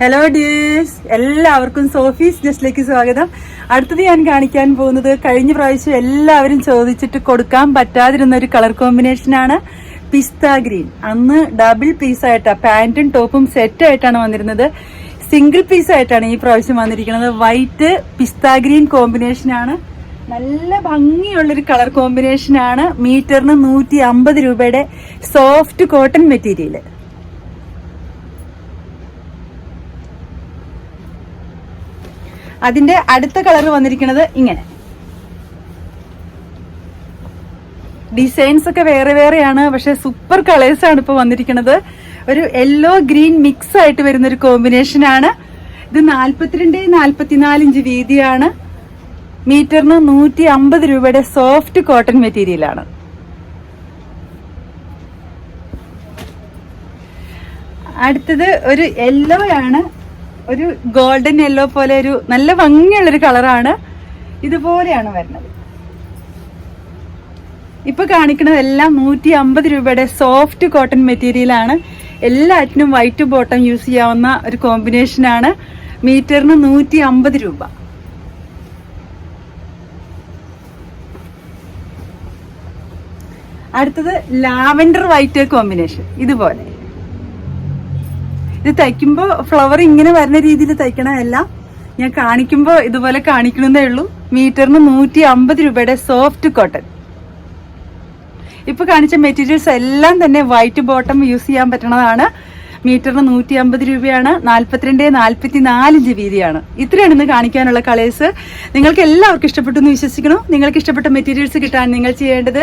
Hello dears എല്ലാവർക്കും സോഫീസ് ജസ്റ്റിലേക്ക് സ്വാഗതം. അടുത്തത് ഞാൻ കാണിക്കാൻ പോകുന്നത് കഴിഞ്ഞ പ്രാവശ്യം എല്ലാവരും ചോദിച്ചിട്ട് കൊടുക്കാൻ പറ്റാതിരുന്ന ഒരു കളർ കോമ്പിനേഷനാണ് പിസ്ത ഗ്രീൻ. അന്ന് ഡബിൾ പീസ് ആയിട്ടാ പാന്റും ടോപ്പും സെറ്റ് ആയിട്ടാണ് വന്നിരുന്നത്. സിംഗിൾ പീസ് ആയിട്ടാണ് ഈ പ്രാവശ്യം വന്നിരിക്കുന്നത്. വൈറ്റ് പിസ്ത ഗ്രീൻ കോമ്പിനേഷനാണ് നല്ല ഭംഗിയുള്ളൊരു കളർ കോമ്പിനേഷനാണ് മീറ്ററിന് നൂറ്റി അമ്പത് രൂപയുടെ സോഫ്റ്റ് കോട്ടൺ മെറ്റീരിയൽ അതിന്റെ അടുത്ത കളർ വന്നിരിക്കുന്നത് ഇങ്ങനെ. ഡിസൈൻസ് ഒക്കെ വേറെ വേറെയാണ് പക്ഷെ സൂപ്പർ കളേഴ്സ് ആണ് ഇപ്പൊ വന്നിരിക്കുന്നത്. ഒരു യെല്ലോ ഗ്രീൻ മിക്സ് ആയിട്ട് വരുന്ന ഒരു കോമ്പിനേഷൻ ആണ്. ഇത് നാൽപ്പത്തിരണ്ട് നാല്പത്തിനാല് ഇഞ്ച് വീതിയാണ്. മീറ്ററിന് നൂറ്റി അമ്പത് രൂപയുടെ സോഫ്റ്റ് കോട്ടൺ മെറ്റീരിയലാണ് അടുത്തത് ഒരു യെല്ലോ ആണ്. ഒരു ഗോൾഡൻ യെല്ലോ പോലെ ഒരു നല്ല ഭംഗിയുള്ളൊരു കളറാണ് ഇതുപോലെയാണ് വരുന്നത്. ഇപ്പൊ കാണിക്കുന്നതെല്ലാം നൂറ്റി അമ്പത് രൂപയുടെ സോഫ്റ്റ് കോട്ടൺ മെറ്റീരിയലാണ്. എല്ലാറ്റിനും വൈറ്റ് ബോട്ടം യൂസ് ചെയ്യാവുന്ന ഒരു കോമ്പിനേഷൻ ആണ്. മീറ്ററിന് നൂറ്റി അമ്പത് രൂപ. അടുത്തത് ലാവൻഡർ വൈറ്റ് കോമ്പിനേഷൻ ഇതുപോലെ. ഇത് തയ്ക്കുമ്പോൾ ഫ്ലവർ ഇങ്ങനെ വരുന്ന രീതിയിൽ തയ്ക്കണമല്ല ഞാൻ കാണിക്കുമ്പോൾ ഇതുപോലെ കാണിക്കണമെന്നേ ഉള്ളൂ. മീറ്ററിന് നൂറ്റി അമ്പത് രൂപയുടെ സോഫ്റ്റ് കോട്ടൺ ഇപ്പൊ കാണിച്ച മെറ്റീരിയൽസ് എല്ലാം തന്നെ വൈറ്റ് ബോട്ടം യൂസ് ചെയ്യാൻ പറ്റണതാണ്. മീറ്ററിന് നൂറ്റി അമ്പത് രൂപയാണ്. നാല്പത്തിരണ്ട് നാല്പത്തി നാലിഞ്ച് വീതിയാണ്. ഇത്രയാണ് ഇന്ന് കാണിക്കാനുള്ള കളേഴ്സ് നിങ്ങൾക്ക് എല്ലാവർക്കും ഇഷ്ടപ്പെട്ടു എന്ന് വിശ്വസിക്കണം നിങ്ങൾക്ക് ഇഷ്ടപ്പെട്ട മെറ്റീരിയൽസ് കിട്ടാൻ നിങ്ങൾ ചെയ്യേണ്ടത്